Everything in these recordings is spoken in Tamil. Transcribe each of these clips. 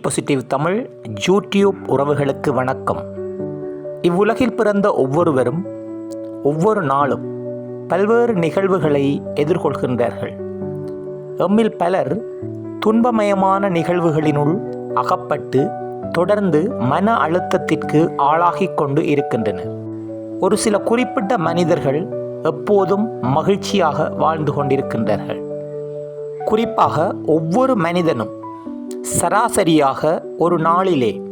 பாசிட்டிவ் தமிழ் யூடியூப் உறவுகளுக்கு வணக்கம். இவ்வுலகில் பிறந்த ஒவ்வொருவரும் ஒவ்வொரு நாளும் பல்வேறு நிகழ்வுகளை எதிர்கொள்கின்றார்கள். எம்மில் பலர் துன்பமயமான நிகழ்வுகளினுள் அகப்பட்டு தொடர்ந்து மன அழுத்தத்திற்கு ஆளாகிக் கொண்டு இருக்கின்றனர். ஒரு சில குறிப்பிட்ட மனிதர்கள் எப்போதும் மகிழ்ச்சியாக வாழ்ந்து கொண்டிருக்கின்றார்கள். குறிப்பாக ஒவ்வொரு மனிதனும் சராசரியாக ஒரு நாளிலே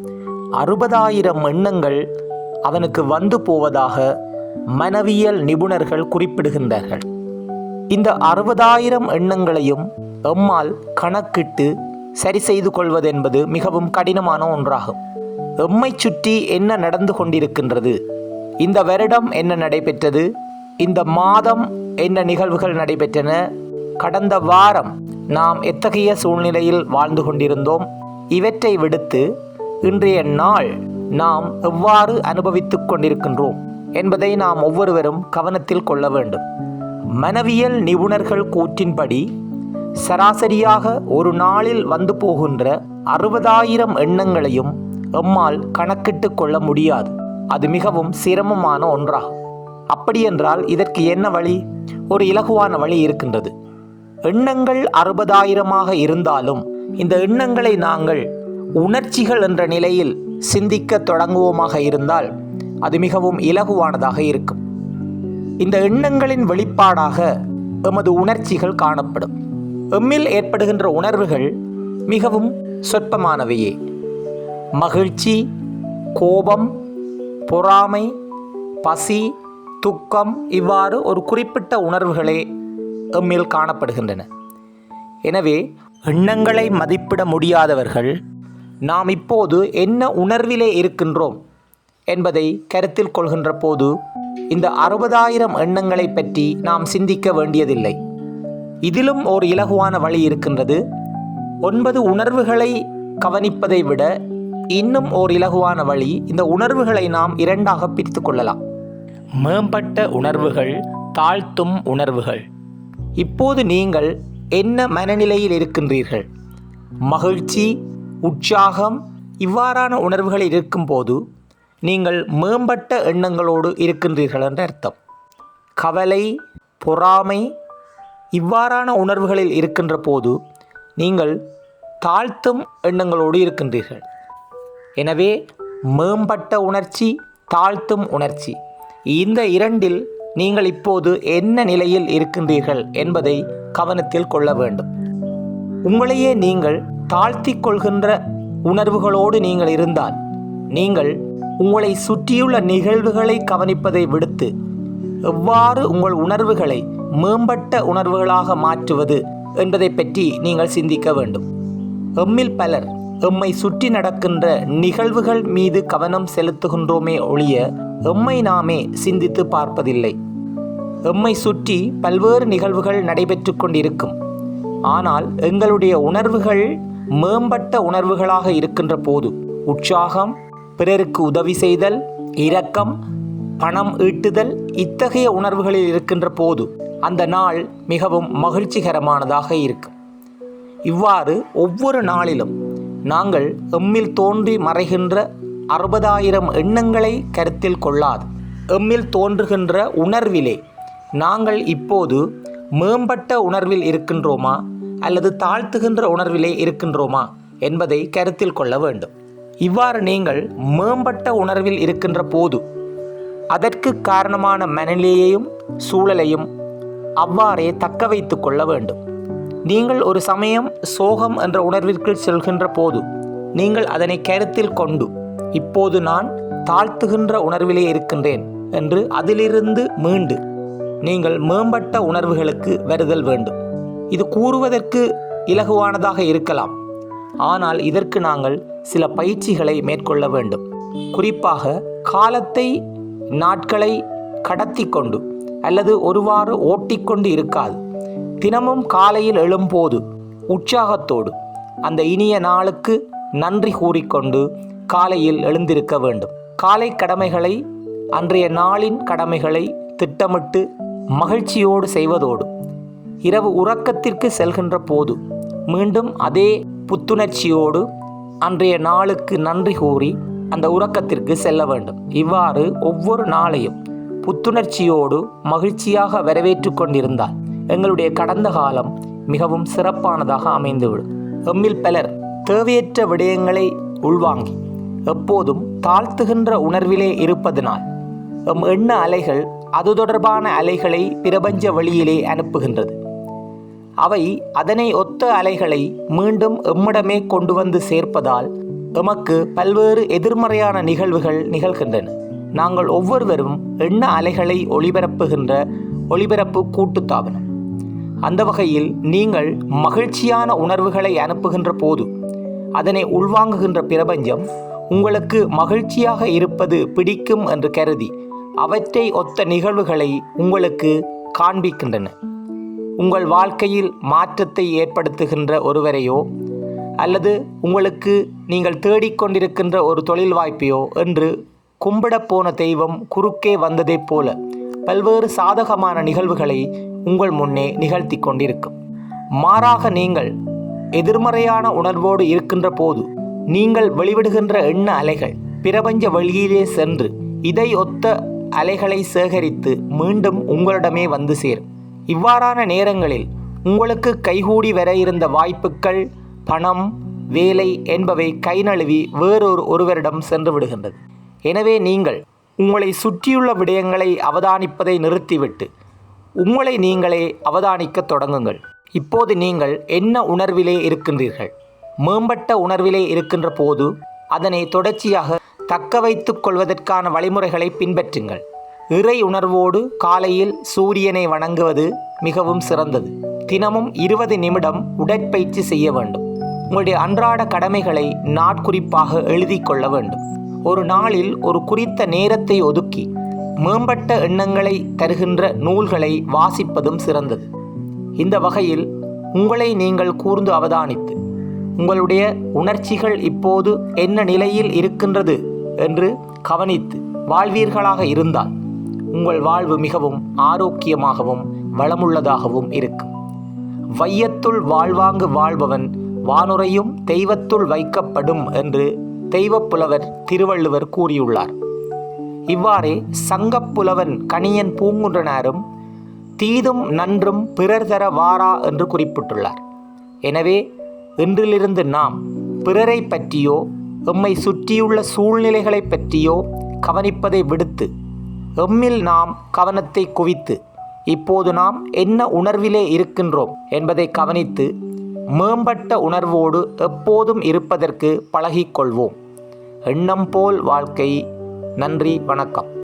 அறுபதாயிரம் எண்ணங்கள் அவனுக்கு வந்து போவதாக மனவியல் நிபுணர்கள் குறிப்பிடுகின்றார்கள். இந்த அறுபதாயிரம் எண்ணங்களையும் எம்மால் கணக்கிட்டு சரி செய்து கொள்வதென்பது மிகவும் கடினமான ஒன்றாகும். எம்மை சுற்றி என்ன நடந்து கொண்டிருக்கின்றது? இந்த வருடம் என்ன நடைபெற்றது? இந்த மாதம் என்ன நிகழ்வுகள் நடைபெற்றன? கடந்த வாரம் நாம் எத்தகைய சூழ்நிலையில் வாழ்ந்து கொண்டிருந்தோம்? இவற்றை விடுத்து இன்றைய நாள் நாம் எவ்வாறு அனுபவித்துக் கொண்டிருக்கின்றோம் என்பதை நாம் ஒவ்வொருவரும் கவனத்தில் கொள்ள வேண்டும். மனவியல் நிபுணர்கள் கூற்றின்படி சராசரியாக ஒரு நாளில் வந்து போகின்ற அறுபதாயிரம் எண்ணங்களையும் எம்மால் கணக்கிட்டு கொள்ள முடியாது. அது மிகவும் சிரமமான ஒன்றாகும். அப்படியென்றால் இதற்கு என்ன வழி? ஒரு இலகுவான வழி இருக்கின்றது. எண்ணங்கள் அறுபதாயிரமாக இருந்தாலும் இந்த எண்ணங்களை நாங்கள் உணர்ச்சிகள் என்ற நிலையில் சிந்திக்க தொடங்குவோமாக இருந்தால் அது மிகவும் இலகுவானதாக இருக்கும். இந்த எண்ணங்களின் வெளிப்பாடாக எமது உணர்ச்சிகள் காணப்படும். எம்மில் ஏற்படுகின்ற உணர்வுகள் மிகவும் சொற்பமானவையே. மகிழ்ச்சி கோபம் பொறாமை பசி துக்கம் இவ்வாறு ஒரு குறிப்பிட்ட உணர்வுகளே எம்மில் காணப்படுகின்றன. எனவே எண்ணங்களை மதிப்பிட முடியாதவர்கள் நாம் இப்போது என்ன உணர்விலே இருக்கின்றோம் என்பதை கருத்தில் கொள்கின்ற போது இந்த அறுபதாயிரம் எண்ணங்களை பற்றி நாம் சிந்திக்க வேண்டியதில்லை. இதிலும் ஒரு இலகுவான வழி இருக்கின்றது. ஒன்பது உணர்வுகளை கவனிப்பதை விட இன்னும் ஓர் இலகுவான வழி இந்த உணர்வுகளை நாம் இரண்டாக பிரித்து கொள்ளலாம். மேம்பட்ட உணர்வுகள் தாழ்த்தும் உணர்வுகள். இப்போது நீங்கள் என்ன மனநிலையில் இருக்கின்றீர்கள்? மகிழ்ச்சி உற்சாகம் இவ்வாறான உணர்வுகள் இருக்கும்போது நீங்கள் மேம்பட்ட எண்ணங்களோடு இருக்கின்றீர்கள் என்ற அர்த்தம். கவலை பொறாமை இவ்வாறான உணர்வுகளில் இருக்கின்ற போது நீங்கள் தாழ்த்தும் எண்ணங்களோடு இருக்கின்றீர்கள். எனவே மேம்பட்ட உணர்ச்சி தாழ்த்தும் உணர்ச்சி. இந்த இரண்டில் நீங்கள் இப்போது என்ன நிலையில் இருக்கின்றீர்கள் என்பதை கவனத்தில் கொள்ள வேண்டும். உங்களையே நீங்கள் தாழ்த்தி கொள்கின்ற உணர்வுகளோடு நீங்கள் இருந்தால் நீங்கள் உங்களை சுற்றியுள்ள நிகழ்வுகளை கவனிப்பதை விடுத்து எவ்வாறு உங்கள் உணர்வுகளை மேம்பட்ட உணர்வுகளாக மாற்றுவது என்பதை பற்றி நீங்கள் சிந்திக்க வேண்டும். எம்மில் பலர் எம்மை சுற்றி நடக்கின்ற நிகழ்வுகள் மீது கவனம் செலுத்துகின்றோமே ஒழிய எம்மை நாமே சிந்தித்து பார்ப்பதில்லை. எம்மை சுற்றி பல்வேறு நிகழ்வுகள் நடைபெற்று கொண்டிருக்கும். ஆனால் எங்களுடைய உணர்வுகள் மேம்பட்ட உணர்வுகளாக இருக்கின்ற போது உற்சாகம் பிறருக்கு உதவி செய்தல் இரக்கம் பணம் ஈட்டுதல் இத்தகைய உணர்வுகளில் இருக்கின்ற போது அந்த நாள் மிகவும் மகிழ்ச்சிகரமானதாக இருக்கும். இவ்வாறு ஒவ்வொரு நாளிலும் நாங்கள் எம்மில் தோன்றி மறைகின்ற அறுபதாயிரம் எண்ணங்களை கருத்தில் கொள்ளாது. எம்மில் தோன்றுகின்ற உணர்விலே நாங்கள் இப்போது மேம்பட்ட உணர்வில் இருக்கின்றோமா? அல்லது தாழ்த்துகின்ற உணர்விலே இருக்கின்றோமா? என்பதை கருத்தில் கொள்ள வேண்டும். இவ்வாறு நீங்கள் மேம்பட்ட உணர்வில் இருக்கின்ற போது அதற்கு காரணமான மனநிலையையும் சூழலையும் அவ்வாறே தக்க வைத்து கொள்ள வேண்டும். நீங்கள் ஒரு சமயம் சோகம் என்ற உணர்விற்குள் செல்கின்ற போது நீங்கள் அதனை கருத்தில் கொண்டு இப்போது நான் தாழ்த்துகின்ற உணர்விலே இருக்கின்றேன் என்று அதிலிருந்து மீண்டு நீங்கள் மேம்பட்ட உணர்வுகளுக்கு வருதல் வேண்டும். இது கூறுவதற்கு இலகுவானதாக இருக்கலாம். ஆனால் இதற்கு நாங்கள் சில பயிற்சிகளை மேற்கொள்ள வேண்டும். குறிப்பாக காலத்தை நாட்களை கடத்தி கொண்டு அல்லது ஒருவாறு ஓட்டிக்கொண்டு இருக்காது. தினமும் காலையில் எழும்போது உற்சாகத்தோடு அந்த இனிய நாளுக்கு நன்றி கூறிக்கொண்டு காலையில் எழுந்திருக்க வேண்டும். காலை கடமைகளை அன்றைய நாளின் கடமைகளை திட்டமிட்டு மகிழ்ச்சியோடு செய்வதோடு இரவு உறக்கத்திற்கு செல்கின்ற போது மீண்டும் அதே புத்துணர்ச்சியோடு அன்றைய நாளுக்கு நன்றி கூறி அந்த உறக்கத்திற்கு செல்ல வேண்டும். இவ்வாறு ஒவ்வொரு நாளையும் புத்துணர்ச்சியோடு மகிழ்ச்சியாக வரவேற்று கொண்டிருந்தால் எங்களுடைய கடந்த காலம் மிகவும் சிறப்பானதாக அமைந்துவிடும். எம்மில் பலர் தேவையற்ற விடயங்களை உள்வாங்கி எப்போதும் தாழ்த்துகின்ற உணர்விலே இருப்பதனால் எம் எண்ண அலைகள் அது தொடர்பான அலைகளை பிரபஞ்ச வழியிலே அனுப்புகின்றது. அவை அதனை ஒத்த அலைகளை மீண்டும் எம்மிடமே கொண்டு வந்து சேர்ப்பதால் எமக்கு பல்வேறு எதிர்மறையான நிகழ்வுகள் நிகழ்கின்றன. நாங்கள் ஒவ்வொருவரும் எண்ண அலைகளை ஒளிபரப்புகின்ற ஒளிபரப்பு கூட்டுத்தாபனம். அந்த வகையில் நீங்கள் மகிழ்ச்சியான உணர்வுகளை அனுப்புகின்ற போது அதனை உள்வாங்குகின்ற பிரபஞ்சம் உங்களுக்கு மகிழ்ச்சியாக இருப்பது பிடிக்கும் என்று கருதி அவற்றை ஒத்த நிகழ்வுகளை உங்களுக்கு காண்பிக்கின்றன. உங்கள் வாழ்க்கையில் மாற்றத்தை ஏற்படுத்துகின்ற ஒருவரையோ அல்லது உங்களுக்கு நீங்கள் தேடிக்கொண்டிருக்கின்ற ஒரு தொழில் வாய்ப்பையோ என்று கும்பிடப்போன தெய்வம் குறுக்கே வந்ததைப் போல பல்வேறு சாதகமான நிகழ்வுகளை உங்கள் முன்னே நிகழ்த்தி கொண்டிருக்கும் மாறாக நீங்கள் எதிர்மறையான உணர்வோடு இருக்கின்ற போது நீங்கள் வெளிவிடுகின்ற எண்ண அலைகள் பிரபஞ்ச வழியிலே சென்று இதை ஒத்த அலைகளை சேகரித்து மீண்டும் உங்களிடமே வந்து சேரும். இவ்வாறான நேரங்களில் உங்களுக்கு கைகூடி வர இருந்த வாய்ப்புகள் பணம் வேலை என்பவை கை நழுவி வேறொரு ஒருவரிடம் சென்று விடுகின்றது. எனவே நீங்கள் உங்களை சுற்றியுள்ள விடயங்களை அவதானிப்பதை நிறுத்திவிட்டு உங்களை நீங்களே அவதானிக்க தொடங்குங்கள். இப்போது நீங்கள் என்ன உணர்விலே இருக்கின்றீர்கள்? மேம்பட்ட உணர்விலே இருக்கின்ற போது அதனை தொடர்ச்சியாக தக்க வைத்துக் கொள்வதற்கான வழிமுறைகளை பின்பற்றுங்கள். இறை உணர்வோடு காலையில் சூரியனை வணங்குவது மிகவும் சிறந்தது. தினமும் இருபது நிமிடம் உடற்பயிற்சி செய்ய வேண்டும். உங்களுடைய அன்றாட கடமைகளை நாட்குறிப்பாக எழுதி கொள்ள வேண்டும். ஒரு நாளில் ஒரு குறித்த நேரத்தை ஒதுக்கி மேம்பட்ட எண்ணங்களை தருகின்ற நூல்களை வாசிப்பதும் சிறந்தது. இந்த வகையில் உங்களை நீங்கள் கூர்ந்து அவதானித்து உங்களுடைய உணர்ச்சிகள் இப்போது என்ன நிலையில் இருக்கின்றது என்று கவனித்து வாழ்வீர்களாக இருந்தால் உங்கள் வாழ்வு மிகவும் ஆரோக்கியமாகவும் வளமுள்ளதாகவும் இருக்கும். வையத்துள் வாழ்வாங்கு வாழ்பவன் வானுரையும் தெய்வத்துள் வைக்கப்படும் என்று தெய்வப்புலவர் திருவள்ளுவர் கூறியுள்ளார். இவ்வாறே சங்கப்புலவன் கணியன் பூங்குன்றனாரும் தீதும் நன்றும் பிறர் தர வாரா என்று குறிப்பிட்டுள்ளார். எனவே இன்றிலிருந்து நாம் பிறரை பற்றியோ எம்மை சுற்றியுள்ள சூழ்நிலைகளை பற்றியோ கவனிப்பதை விடுத்து எம்மில் நாம் கவனத்தை குவித்து இப்போது நாம் என்ன உணர்விலே இருக்கின்றோம் என்பதை கவனித்து மேம்பட்ட உணர்வோடு எப்போதும் இருப்பதற்கு பழகிக்கொள்வோம். எண்ணம் போல் வாழ்க்கை நன்றி வணக்கம்.